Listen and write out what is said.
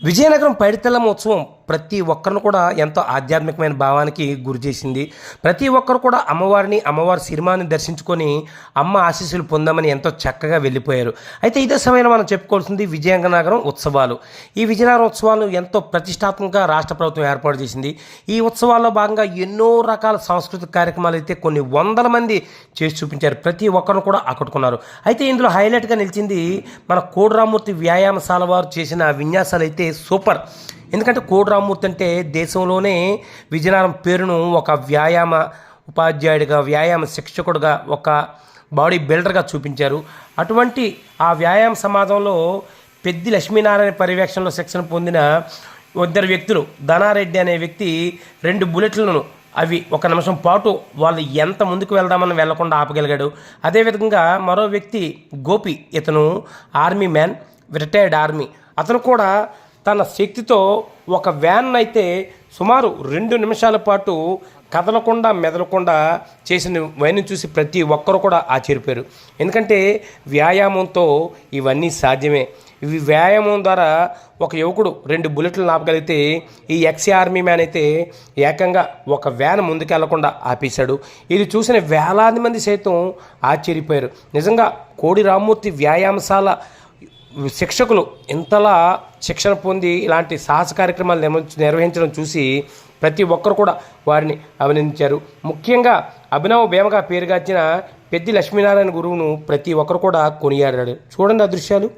విజయనగరం పైడితెల్లమ్మ ఉత్సవం ప్రతి ఒక్కరిని కూడా ఎంతో ఆధ్యాత్మికమైన భావానికి గురి చేసింది. ప్రతి ఒక్కరు కూడా అమ్మవారిని అమ్మవారి సినిమాని దర్శించుకొని అమ్మ ఆశీస్సులు పొందామని ఎంతో చక్కగా వెళ్ళిపోయారు. అయితే ఇదే సమయంలో మనం చెప్పుకోవాల్సింది విజయనగరం ఉత్సవాలు. ఈ విజయనగరం ఉత్సవాలు ఎంతో ప్రతిష్టాత్మకంగా రాష్ట్ర ప్రభుత్వం ఏర్పాటు చేసింది. ఈ ఉత్సవాల్లో భాగంగా ఎన్నో రకాల సాంస్కృతిక కార్యక్రమాలు అయితే కొన్ని వందల మంది చేసి చూపించారు. ప్రతి ఒక్కరు కూడా ఆకట్టుకున్నారు. అయితే ఇందులో హైలైట్గా నిలిచింది మన కోడిరామూర్తి వ్యాయామశాల వారు చేసిన విన్యాసాలు అయితే సూపర్. ఎందుకంటే కోడిరామూర్తి అంటే దేశంలోనే విజయనగరం పేరును ఒక వ్యాయామ ఉపాధ్యాయుడిగా వ్యాయామ శిక్షకుడుగా ఒక బాడీ బిల్డర్గా చూపించారు. అటువంటి ఆ వ్యాయామ సమాజంలో పెద్ది లక్ష్మీనారాయణ పర్యవేక్షణలో శిక్షణ పొందిన ఇద్దరు వ్యక్తులు ధనారెడ్డి అనే వ్యక్తి రెండు బుల్లెట్లను అవి ఒక నిమిషం పాటు వాళ్ళు ఎంత ముందుకు వెళ్దామని వెళ్ళకుండా ఆపగలిగాడు. అదేవిధంగా మరో వ్యక్తి గోపి ఇతను ఆర్మీ మ్యాన్ రిటైర్డ్ ఆర్మీ. అతను కూడా తన శక్తితో ఒక వ్యాన్ అయితే సుమారు రెండు నిమిషాల పాటు కదలకుండా మెదలకుండా చేసిన వైన్ చూసి ప్రతి ఒక్కరు కూడా ఆశ్చర్యపోయారు. ఎందుకంటే వ్యాయామంతో ఇవన్నీ సాధ్యమే. ఇవి వ్యాయామం ద్వారా ఒక యువకుడు రెండు బుల్లెట్లు నాపగలిగితే ఈ ఎక్స్ ఆర్మీ మ్యాన్ అయితే ఏకంగా ఒక వ్యాన్ ముందుకెళ్ళకుండా ఆపేశాడు. ఇది చూసిన వేలాది మంది సైతం ఆశ్చర్యపోయారు. నిజంగా కోడి రామ్మూర్తి వ్యాయామశాల శిక్షకులు ఇంతలా శిక్షణ పొంది ఇలాంటి సాహస కార్యక్రమాలు నిర్వహించడం చూసి ప్రతి ఒక్కరు కూడా వారిని అభినందించారు. ముఖ్యంగా అభినవ భీమగా పేరుగాంచిన పెద్ది లక్ష్మీనారాయణ గురువును ప్రతి ఒక్కరు కూడా కొనియాడాడు. చూడండి ఆ దృశ్యాలు.